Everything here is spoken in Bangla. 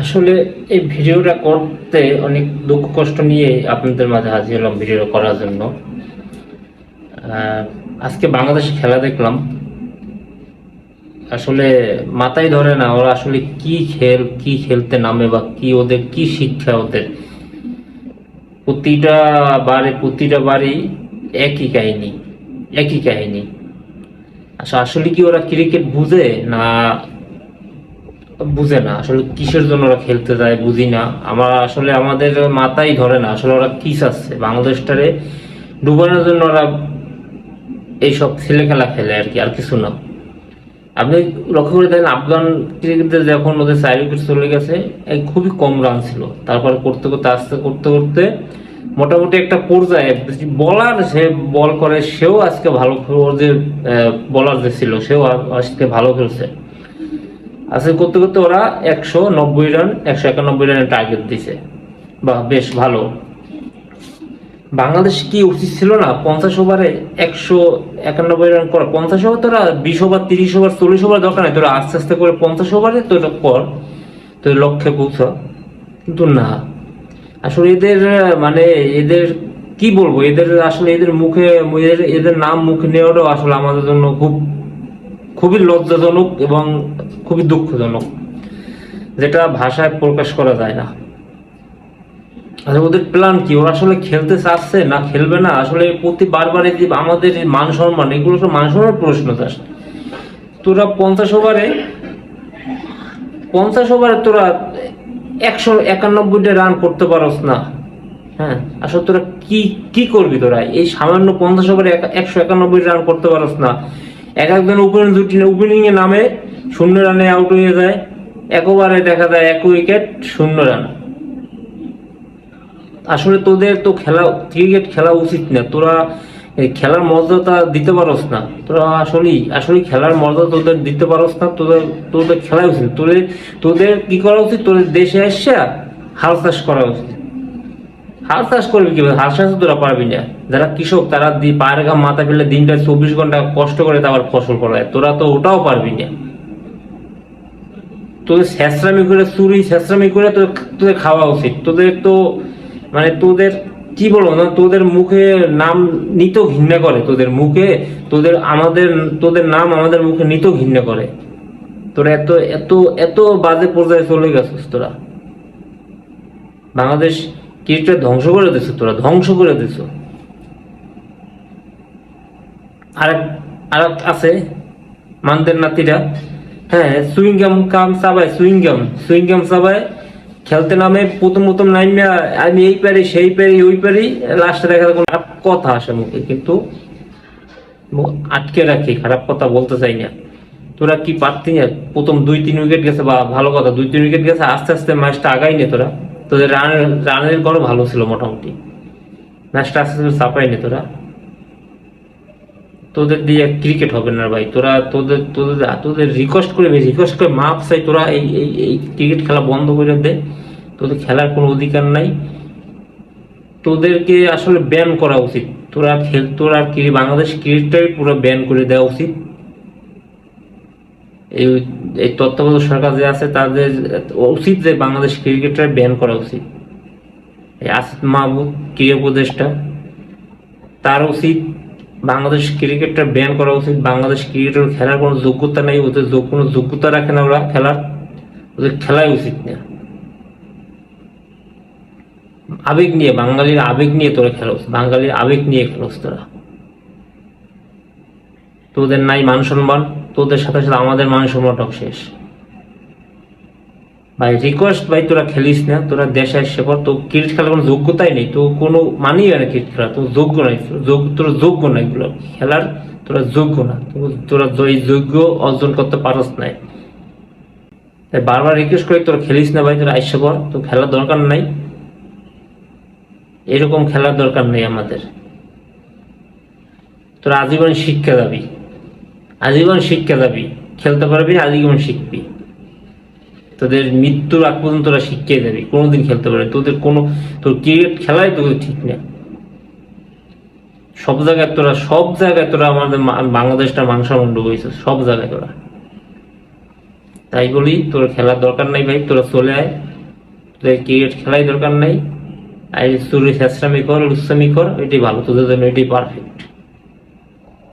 আসলে এই ভিডিওটা করতে অনেক দুঃখ কষ্ট নিয়ে আপনাদের মাঝে হাজির হলাম ভিডিও করার জন্য। আজকে বাংলাদেশে খেলা দেখলাম। আসলে মাথায় ধরে না, ওরা আসলে কি খেল, কি খেলতে নামে বা কি ওদের কি শিক্ষা ওদের। প্রতিটা বারে, প্রতিটা বাড়ি একই কাহিনী একই কাহিনী। আচ্ছা আসলে কি ওরা ক্রিকেট বুঝে না বুঝে না। আসলে কিসের জন্য ওরা খেলতে যায় বুঝি না। আমার আসলে আমাদের মাথাই ধরে না। আসলে ওরা কি চাচ্ছে? বাংলাদেশটারে ডুবানোর জন্য ওরা এইসব ছেলে খেলা খেলে আর কি, আর কিছু না। আপনি লক্ষ্য করে দেখেন, আফগান ক্রিকেটদের যখন ওদের চার উইকেট চলে গেছে খুবই কম রান ছিল। তারপর করতে করতে, আস্তে করতে করতে মোটামুটি একটা পর্যায়ে বলার সে বল করে, সেও আজকে ভালো ওর যে বলার যে ছিল, সেও আজকে ভালো খেলছে। আজকে করতে করতে ওরা একশো নব্বই রান একশো একানব্বই রানের টার্গেট দিছে। বা বেশ ভালো। বাংলাদেশ কি উচিত ছিল না পঞ্চাশ ওভারে একশো একানব্বই রান করা? পঞ্চাশ ওভার তোরা বিশ ওভার তিরিশ ওভার চল্লিশ ওভার দরকার নেই। তোরা আস্তে আস্তে করে পঞ্চাশ ওভারে তো এটা কর। তোর লক্ষ্যে পৌঁছা। কিন্তু না। আসলে এদের মানে এদের, কি বলব? এদের আসলে এদের মুখে, এদের এদের নাম মুখে নেওয়াটাও আসলে আমাদের জন্য খুব খুবই লজ্জাজনক এবং খুবই দুঃখজনক, যেটা ভাষায় প্রকাশ করা যায় না। আচ্ছা ওদের প্ল্যান কি? ওরা আসলে খেলতে চাচ্ছে না, খেলবে না? আসলে প্রতি বারবার এই আমাদের মান সম্মান, এগুলো সব মান সম্মান প্রশ্ন চাস তোরা পঞ্চাশ ওভারে পঞ্চাশ ওভারে তোরা একশো একানব্বইটা রান করতে পারস না। হ্যাঁ? আসলে তোরা কি কি করবি তোরা? এই সামান্য পঞ্চাশ ওভারে একশো একানব্বই রান করতে পারস না। এক একজন ওপেনিং জুটি ওপেনিং এ নামে, শূন্য রানে আউট হয়ে যায়। এক ওভারে দেখা যায় এক উইকেট শূন্য রান। আসলে তোদের তো খেলা ক্রিকেট খেলা উচিত না। তোরা খেলার মর্যাদা দিতে পারস না। তোরা আসলেই আসলে খেলার মর্যাদা তোদের দিতে পারস না। তোদের তোদের খেলা উচিত। তোদের তোদের কি করা উচিত? তোদের দেশে এসে হাল চাষ করা উচিত। হাল চাষ করবি কীভাবে? হাল চাষ তোরা পারবি না। যারা কৃষক, তারা পায়ের ঘাম মাথা ফেলে দিনটা চব্বিশ ঘণ্টা কষ্ট করে তারপর ফসল ফলায়। তোরা তো ওটাও পারবি না। তোদের শেষরামি করে, চুরি শেষরামি করে তোদের তোদের খাওয়া উচিত। তোদের তো মানে তোদের, কি বলব না, তোদের মুখে নাম নিতেও ঘৃণা করে। তোদের মুখে, তোদের আমাদের, তোদের নাম আমাদের মুখে নিতেও ঘৃণা করে। তোরা এত এত এত বাজে পর্যায়ে চলে গেছিস তোরা। বাংলাদেশ ক্রিকেট ধ্বংস করে দিছ তোরা? ধ্বংস করে দিছ। আরেক আরেক আছে, মানদের নাতিরা। হ্যাঁ সুইংগাম কাম চাবায় সুইংগাম। সুইংগাম চাবায় খেলতে নামে, প্রথম প্রথম নাইমে আমি এই পারি, সেই পারি, ওই পারি লাস্টে দেখা যায় খারাপ কথা আসে মুখে, কিন্তু আটকে রাখি, খারাপ কথা বলতে চাই না। তোরা কি পারতি না? প্রথম দুই তিন উইকেট গেছে বা ভালো কথা দুই তিন উইকেট গেছে, আস্তে আস্তে ম্যাচটা আগাই নে তোরা। তোদের রান, রানের গড় ভালো ছিল মোটামুটি। ম্যাচটা আস্তে আস্তে চাপাই নে তোরা। তোদের দিয়ে ক্রিকেট হবে না ভাই। তোরা, তোদের তোদের তোদের রিকোয়েস্ট করে রিকোয়েস্ট করে মাপ চাই তোরা এই এই এই ক্রিকেট খেলা বন্ধ করে দে। তোদের খেলার কোনো অধিকার নাই। তোদেরকে আসলে ব্যান করা উচিত। তোরা খেল, তোরা বাংলাদেশ ক্রিকেটটাই পুরো ব্যান করে দেওয়া উচিত। এই তত্ত্বাবধায়ক সরকার যে আছে তাদের উচিত যে বাংলাদেশ ক্রিকেটটা ব্যান করা উচিত। আসিফ মাহমুদ ক্রীড়া উপদেষ্টা, তার উচিত বাংলাদেশ ক্রিকেটটা ব্যান করা উচিত। বাংলাদেশ ক্রিকেটের খেলার কোনো যোগ্যতা নেই, ওদের কোনো যোগ্যতা রাখে না ওরা খেলার। ওদের খেলাই উচিত না। আবেগ নিয়ে, বাঙালির আবেগ নিয়ে তোরা খেলোস বাঙালির আবেগ নিয়ে খেলোস তোরা। তোদের নাই মান সম্মান, তোদের সাথে সাথে আমাদের মান সম্মানটাও শেষ। ভাই রিকোয়েস্ট ভাই, তোরা খেলিস না, তোরা দেশে এসে পর তো ক্রিকেট খেলার কোনো যোগ্যতাই নেই, তো কোনো মানেই হয় না ক্রিকেট খেলা, তো যোগ্য নাই তোরা যোগ্য না এগুলো। খেলার তোরা যোগ্য না তোরা এই যোগ্য অর্জন করতে পারস নাই। তাই বারবার রিকোয়েস্ট করে, তোরা খেলিস না ভাই, তোরা আইসে পর, তো খেলার দরকার নাই। এরকম খেলার দরকার নেই আমাদের। তোরা আজীবন শিক্ষা যাবি আজীবন শিক্ষা যাবি, খেলতে পারবি আজীবন শিখবি। তোদের মৃত্যুর আগ পর্যন্ত তোরা শিখিয়ে যাবি, কোনোদিন খেলতে পারবি তোদের কোনো তোর ক্রিকেট খেলাই তোদের ঠিক না সব জায়গায় তোরা সব জায়গায় তোরা আমাদের বাংলাদেশটা মাংস মন্ড হয়েছে, সব জায়গায় তোরা। তাই বলি, তোর খেলার দরকার নাই ভাই, তোরা চলে আয়। তোদের ক্রিকেট খেলাই দরকার নাই। আর চুরি চেষ্টামি কর লুচ্ছামি কর, এটাই ভালো। তোদের জন্য এটাই পারফেক্ট